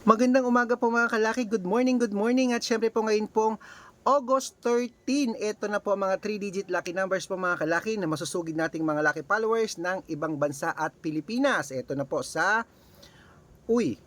Magandang umaga po mga kalaki. Good morning, good morning. At syempre po ngayon pong August 13. Ito na po ang mga 3-digit lucky numbers po mga kalaki na masusugid nating mga lucky followers ng ibang bansa at Pilipinas. Ito na po sa Uy,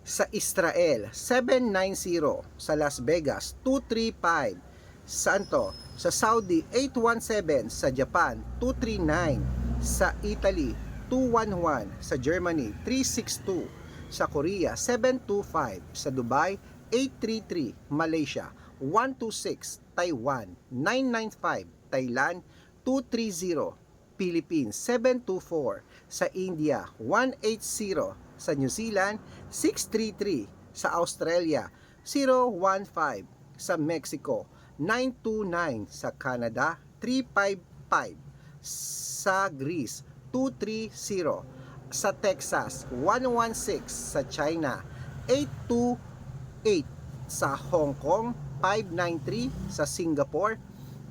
sa Israel 790, sa Las Vegas 235, saan to? Sa Saudi 817, sa Japan 239, sa Italy 211, sa Germany 362, sa Korea 725, sa Dubai 833, Malaysia 126, Taiwan 995, Thailand 230, Philippines 724, sa India 180, sa New Zealand 633, sa Australia 015, sa Mexico 929, sa Canada 355, sa Greece 230, sa Texas 116, sa China 828, sa Hong Kong 593, sa Singapore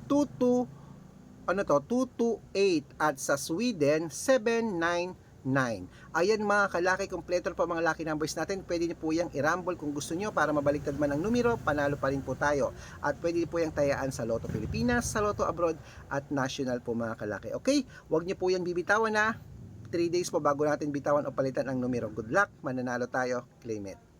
22 ano to 228 at sa Sweden 799 Ayan mga kalaki, kompleto ang mga lucky numbers natin. Pwede niyo po yung i-rumble kung gusto niyo para mabaliktad man ang numero, panalo pa rin po tayo. At pwede niyo po yung tayaan sa Lotto Pilipinas, sa Lotto Abroad at National po mga kalaki. Okay? Huwag niyo po yung bibitawan na 3 days po bago natin bitawan o palitan ang numero. Good luck, mananalo tayo, claim it.